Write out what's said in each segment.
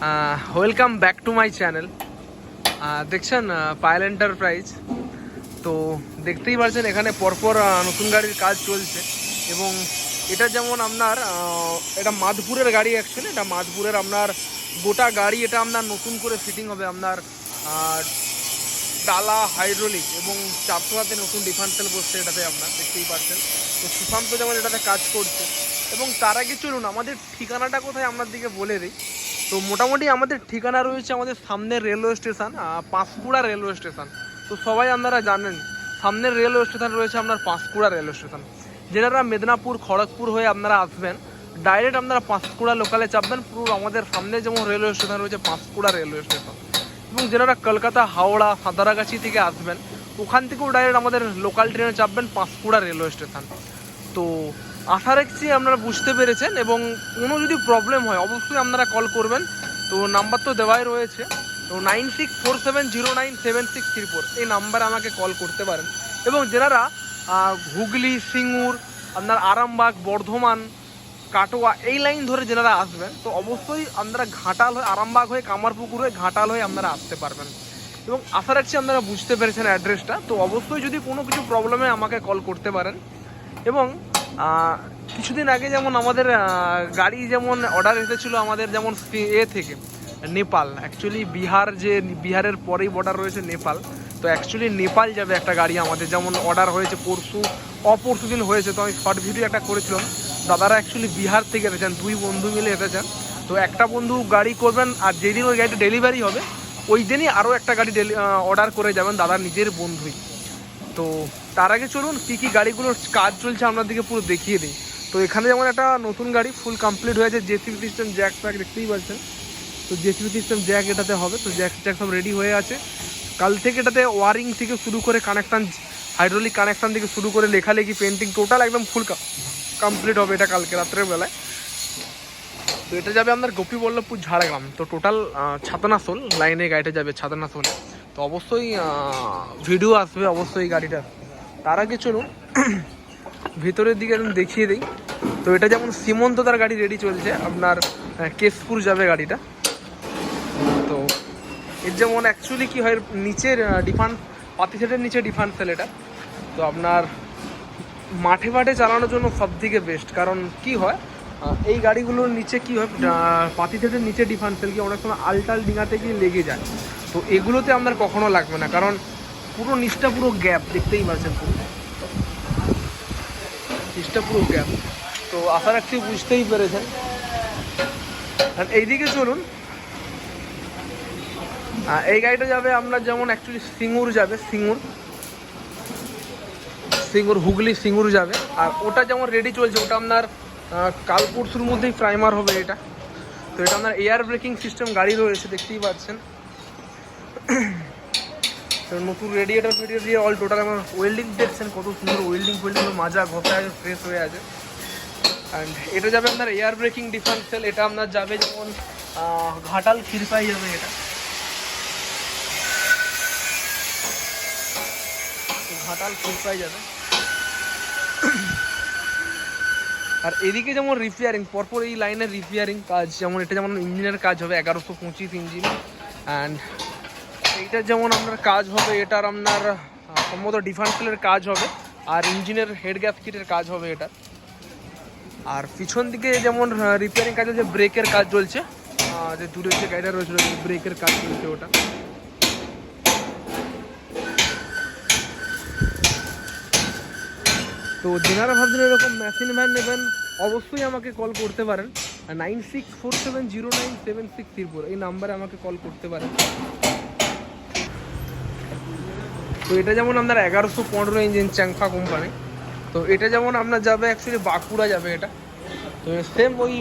Welcome back to my channel দেখছেন Payel enterprise তো দেখতেই পাচ্ছেন, এখানে পরপর নতুন গাড়ির কাজ চলছে। এবং এটা যেমন আপনার এটা মাধপুরের গাড়ি অ্যাকচুয়ালি এটা মাধপুরের আপনার গোটা গাড়ি, এটা আপনার নতুন করে ফিটিং হবে আপনার ডালা হাইড্রোলিক এবং চারশো নতুন ডিফারেন্সিয়াল বসছে এটাতে আপনার, দেখতেই পাচ্ছেন। তো সুশান্ত যেমন এটাতে কাজ করছে এবং তার আগে চলুন, আমাদের ঠিকানাটা কোথায় আপনার দিকে বলে দিই। তো মোটামুটি আমাদের ঠিকানা রয়েছে আমাদের সামনের railway station Panskura railway station. তো সবাই আপনারা জানেন, সামনের রেলওয়ে স্টেশন রয়েছে আপনার পাঁশকুড়া রেলওয়ে স্টেশন। যেনারা মেদিনীপুর, খড়গপুর হয়ে আপনারা আসবেন। ডাইরেক্ট আপনারা পাঁশকুড়া লোকালে চাপবেন, পুরো আমাদের সামনে যেমন রেলওয়ে স্টেশন রয়েছে পাঁশকুড়া রেলওয়ে স্টেশন। এবং যেনারা কলকাতা, হাওড়া, সাঁতারাগাছি থেকে আসবেন, ওখান থেকেও ডাইরেক্ট আমাদের লোকাল ট্রেনে চাপবেন পাঁশকুড়া রেলওয়ে স্টেশন। তো আশা রাখছি আপনারা বুঝতে পেরেছেন এবং কোনো যদি প্রবলেম হয়, অবশ্যই আপনারা কল করবেন। তো নাম্বার তো দেওয়াই রয়েছে। তো nine six four seven zero nine seven six three four এই নাম্বারে আমাকে কল করতে পারেন। এবং যেনারা হুগলি, সিঙ্গুর, আপনার আরামবাগ, বর্ধমান, কাটোয়া, এই লাইন ধরে যেনারা আসবেন, তো অবশ্যই আপনারা ঘাটাল হয়ে, আরামবাগ হয়ে, কামারপুকুর হয়ে, ঘাটাল হয়ে আপনারা আসতে পারবেন। এবং আশা রাখছি আপনারা বুঝতে পেরেছেন অ্যাড্রেসটা তো অবশ্যই যদি কোনো কিছু প্রবলেমে আমাকে কল করতে পারেন। এবং কিছুদিন আগে যেমন আমাদের গাড়ি যেমন অর্ডার এসেছিল আমাদের যেমন এ থেকে, নেপাল। অ্যাকচুয়ালি বিহার যে, বিহারের পরেই বর্ডার রয়েছে নেপাল। তো অ্যাকচুয়ালি নেপাল যাবে একটা গাড়ি আমাদের। যেমন অর্ডার হয়েছে পরশু, অপরশু দিন হয়েছে। তো আমি শর্ট ভিডিও একটা করেছিলাম। দাদারা অ্যাকচুয়ালি বিহার থেকে এসেছেন, দুই বন্ধু মিলে এসেছেন। তো একটা বন্ধু গাড়ি করবেন আর যেদিন ওই গাড়িটা ডেলিভারি হবে, ওই দিনই আরও একটা গাড়ি অর্ডার করে যাবেন দাদার নিজের বন্ধুই। তো তার আগে চলুন কী কী গাড়িগুলোর কাজ চলছে আপনাদেরকে পুরো দেখিয়ে দিই। তো এখানে যেমন একটা নতুন গাড়ি ফুল কমপ্লিট হয়েছে জেসিবি সিস্টেম জ্যাক ফ্যাক দেখতেই পাচ্ছেন। তো জেসিবি সিস্টেম জ্যাক এটাতে হবে, তো জ্যাক জ্যাক সব রেডি হয়ে আছে। কাল থেকে এটাতে ওয়ারিং থেকে শুরু করে কানেকশান হাইড্রোলিক কানেকশান থেকে শুরু করে লেখালেখি পেন্টিং টোটাল একদম ফুল কমপ্লিট হবে এটা কালকে রাত্রের বেলায়। তো এটা যাবে আপনার গোপীবল্লভপুর ঝাড়গ্রাম। তো টোটাল ছাতনাসোল লাইনে গাড়িটা যাবে ছাতনাসোলে। তো অবশ্যই ভিডিও আসবে অবশ্যই গাড়িটা তার আগে চলুন, ভিতরের দিকে আমি দেখিয়ে দিই। তো এটা যেমন সীমন্ত তার গাড়ি রেডি চলছে, আপনার কেশপুর যাবে গাড়িটা। তো এর যেমন অ্যাকচুয়ালি কী হয়, নিচের ডিফান্স পাতি সেটের নিচে ডিফান্স সেল এটা। তো আপনার মাঠে মাঠে চালানোর জন্য সব থেকে বেস্ট কারণ কি হয় এই গাড়িগুলোর নিচে কি হয় পাতি সেটের নিচে ডিফারেন্সিয়াল কি অনেক সময় আলটাল ডিঙাতে গিয়ে লেগে যায়। তো এগুলোতে আপনার কখনো লাগবে না, কারণ পুরো নিচটা পুরো গ্যাপ দেখতেই পাচ্ছেন পুরো। নিচটা পুরো গ্যাপ তো আশা রাখছি বুঝতেই পেরেছেন। আর এইদিকে চলুন। এই গাড়িটা যাবে আপনার যেমন অ্যাকচুয়ালি সিঙ্গুর যাবে, সিঙ্গুর। সিঙ্গুর, হুগলি সিঙ্গুর যাবে। আর ওটা যেমন রেডি চলছে, ওটা আপনার কাল পরশুর মধ্যেই প্রাইমার হবে এটা। তো এটা আপনার এয়ার ব্রেকিং সিস্টেম গাড়ি রয়েছে, দেখতেই পাচ্ছেন। নতুন রেডিয়েটার ফেডিয়েটার দিয়ে অল টোটাল আমার ওয়েল্ডিং দেখছেন, কত সুন্দর ওয়েল্ডিং ফোল্ডিং মাজা ঘষা ফ্রেশ হয়ে আছে। অ্যান্ড এটা যাবে আপনার এয়ার ব্রেকিং ডিফারেন্সিয়াল এটা আপনার যাবে যেমন ঘাটাল ক্ষীরপাই যাবে এটা। ঘাটাল ক্ষীরপাই যাবে। আর এদিকে যেমন রিপেয়ারিং পরপর এই লাইনের রিপেয়ারিং কাজ, যেমন এটা যেমন ইঞ্জিনের কাজ হবে, এগারোশো পঁচিশ ইঞ্জিন অ্যান্ড এইটার যেমন আপনার কাজ হবে এটার আপনার সম্ভবত ডিফারেন্সিয়ালের কাজ হবে, আর ইঞ্জিনের হেড গ্যাস কিটের কাজ হবে এটা। আর পিছন দিকে যেমন রিপেয়ারিং কাজ হচ্ছে ব্রেকের কাজ চলছে। যে দূরে যে গাড়িটা রয়েছে ব্রেকের কাজ চলছে ওটা। তো যেনারা ভাবছেন এরকম মেশিন ভ্যান নেবেন, অবশ্যই আমাকে কল করতে পারেন। Nine six four seven zero nine seven six three four এই নাম্বারে আমাকে কল করতে পারেন। তো এটা যেমন আপনার এগারোশো পনেরো ইঞ্জিন চ্যাংফা কোম্পানি তো এটা যেমন আপনার যাবে অ্যাকচুয়ালি বাঁকুড়া যাবে এটা। তো সেম ওই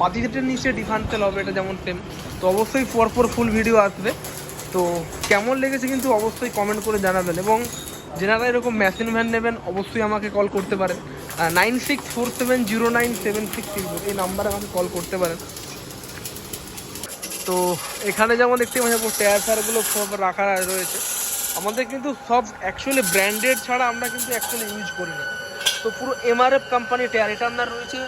পাতিজেটের নিচে ডিফারেন্সিয়াল হবে এটা যেমন সেম তো অবশ্যই পরপর ফুল ভিডিও আসবে। তো কেমন লেগেছে কিন্তু অবশ্যই কমেন্ট করে জানাবেন এবং যেনারা এরকম মেশিন ভ্যান নেবেন, অবশ্যই আমাকে কল করতে পারেন। Nine six four seven zero nine seven six এই নাম্বারে আমাকে কল করতে পারেন। তো এখানে যেমন দেখতে পাচ্ছি টায়ার ফায়ারগুলো সব রাখা রয়েছে। আমাদের কিন্তু সব অ্যাকচুয়ালি ব্র্যান্ডেড ছাড়া আমরা কিন্তু অ্যাকচুয়ালি ইউজ করি না। তো পুরো এমআরএফ কোম্পানি টায়ার এটা আপনার রয়েছে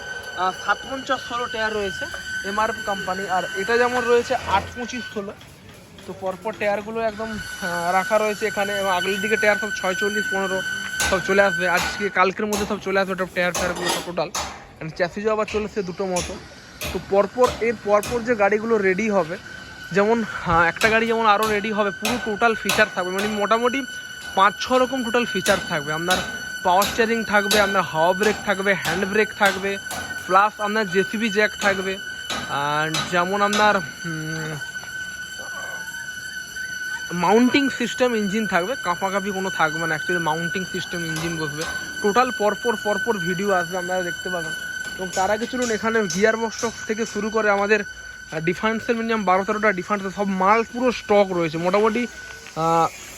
সাত পঞ্চাশ ষোলো টায়ার রয়েছে এমআরএফ কোম্পানি আর এটা যেমন রয়েছে আট পঁচিশ ষোলো। তো পরপর টায়ারগুলো একদম রাখা রয়েছে এখানে, এবং আগের দিকে টায়ার সব ছয় চল্লিশ পনেরো সব চলে আসবে। আজকে কালকের মধ্যে সব চলে আসবে টায়ার টায়ারগুলো সব টোটাল চ্যাসিজও আবার চলেছে দুটো মতো। তো পরপর, এর পরপর যে গাড়িগুলো রেডি হবে যেমন হ্যাঁ, একটা গাড়ি যেমন আরও রেডি হবে পুরো টোটাল ফিচার থাকবে। মানে মোটামুটি পাঁচ ছ রকম টোটাল ফিচার থাকবে। আপনার পাওয়ার স্টিয়ারিং থাকবে আপনার হাওয়া ব্রেক থাকবে হ্যান্ড ব্রেক থাকবে প্লাস আপনার জেসিবি জ্যাক থাকবে আর যেমন আপনার মাউন্টিং সিস্টেম ইঞ্জিন থাকবে। কাঁপাকাঁপি কোনো থাকবে না অ্যাকচুয়ালি মাউন্টিং সিস্টেম ইঞ্জিন বসবে। টোটাল পরপর পরপর ভিডিও আসবে আপনারা দেখতে পাবেন। এবং তার আগে চলুন এখানে গিয়ার বক্স থেকে শুরু করে আমাদের ডিফেন্সের মিনিমাম বারো তেরোটা ডিফেন্স সব মাল পুরো স্টক রয়েছে। মোটামুটি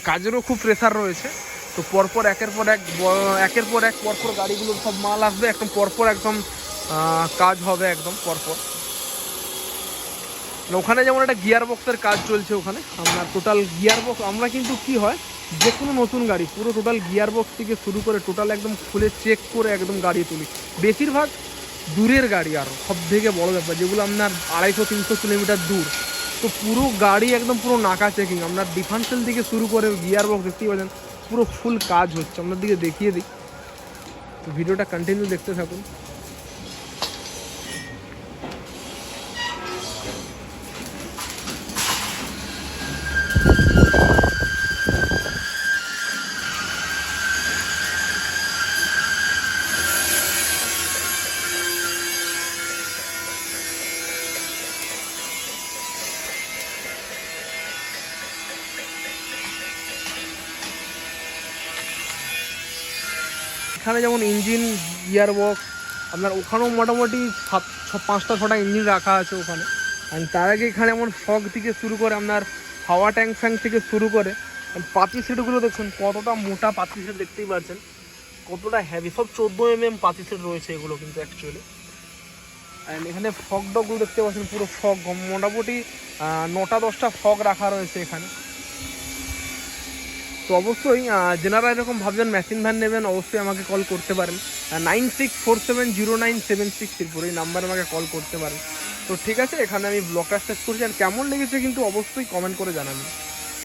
কাজেরও খুব প্রেশার রয়েছে। তো পরপর একের পর এক একের পর এক পরপর গাড়িগুলোর সব মাল আসবে, একদম পরপর একদম কাজ হবে একদম পরপর। ওখানে যেমন একটা গিয়ার বক্সের কাজ চলছে ওখানে আমরা টোটাল গিয়ার বক্স আমরা কিন্তু কি হয় যে কোনো নতুন গাড়ি, পুরো টোটাল গিয়ার বক্স থেকে শুরু করে টোটাল একদম খুলে চেক করে একদম গাড়ি তুলি। বেশিরভাগ দূরের গাড়ি আর সব থেকে বড় ব্যাপার, যেগুলো আপনার আড়াইশো, তিনশো কিলোমিটার দূর। তো পুরো গাড়ি একদম পুরো নাকা চেকিং আপনার ডিফান্সেল থেকে শুরু করে গিয়ার বক্স দেখতেই পাচ্ছেন, পুরো ফুল কাজ হচ্ছে। আপনার দিকে দেখিয়ে দিই। তো ভিডিওটা কন্টিনিউ দেখতে থাকুন। এখানে যেমন ইঞ্জিন, গিয়ার বক্স, আপনার ওখানেও মোটামুটি সাত পাঁচটা, ছটা ইঞ্জিন রাখা আছে ওখানে। আর তার আগে এখানে যেমন ফগ থেকে শুরু করে আপনার হাওয়া ট্যাঙ্ক ফ্যাঙ্ক থেকে শুরু করে পাতি সেটগুলো দেখুন কতটা মোটা পাতি সেট দেখতেই পাচ্ছেন। কতটা হ্যাভি সব চোদ্দ এম এম পাতি সেট রয়েছে এগুলো কিন্তু অ্যাকচুয়ালি অ্যান্ড এখানে ফগ ডগগুলো দেখতে পাচ্ছেন, পুরো ফগ মোটামুটি নটা, দশটা ফগ রাখা রয়েছে এখানে। তো অবশ্যই যেনারা এরকম ভাবছেন মেশিন ভ্যান নেবেন, অবশ্যই আমাকে কল করতে পারেন। Nine six four seven zero nine seven six three four, এই নাম্বারে আমাকে কল করতে পারেন। তো ঠিক আছে, এখানে আমি ব্লগটা শেষ করছি, আর কেমন লেগেছে কিন্তু অবশ্যই কমেন্ট করে জানাবেন।